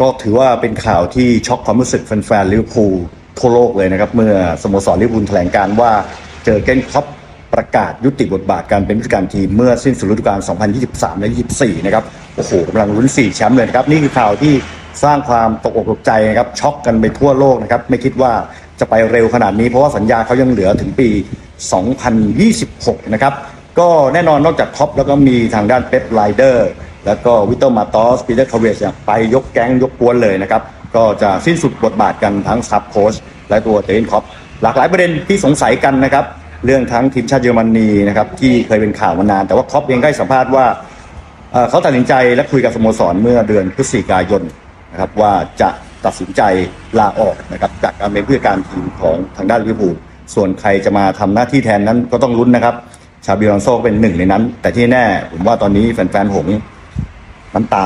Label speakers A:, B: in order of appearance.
A: ก็ถือว่าเป็นข่าวที่ช็อกความรู้สึกแฟนๆลิเวอร์พูลทั่วโลกเลยนะครับ เมื่อสโมสรลิเวอร์พูลแถลงการว่าเจอเกนคล็อปประกาศยุติบทบาทการเป็นผู้จัดการทีมเมื่อสิ้นสุดฤดูกาล 2023 และ 24 นะครับ โอ้โหกำลังลุ้น 4 แชมป์เลยนะครับ นี่คือข่าวที่สร้างความตกอกตกใจนะครับ ช็อกกันไปทั่วโลกนะครับ ไม่คิดว่าจะไปเร็วขนาดนี้ เพราะว่าสัญญาเขายังเหลือถึงปี 2026 นะครับ ก็แน่นอนนอกจากคล็อปแล้วก็มีทางด้านเป๊ปไลเดอร์ แล้วก็วิตเตอร์มาตอสปีเตอร์คาเวสเนี่ยไปยกแก๊งยกกวนเลยนะครับ ก็จะสิ้นสุดบทบาทกันทั้งซับโค้ชและตัวเตนคอปหลากหลายประเด็นที่สงสัยกันนะครับ เรื่องทั้งทีมชาติเยอรมนีนะครับที่เคยเป็นข่าวมานาน แต่ว่าคอปเองก็ให้สัมภาษณ์ว่าเขาตัดสินใจและคุยกับสโมสรเมื่อเดือนพฤศจิกายนนะครับว่าจะตัดสินใจลาออกนะครับจากการเป็นผู้จัดการทีมของทางด้านลิเวอร์พูลส่วนใครจะมาทำหน้าที่แทนนั้นก็ต้องลุ้นนะครับ ชาบิลอนโซเป็นหนึ่งในนั้น แต่ที่แน่ผมว่าตอนนี้แฟนๆหง ส์น้ำตา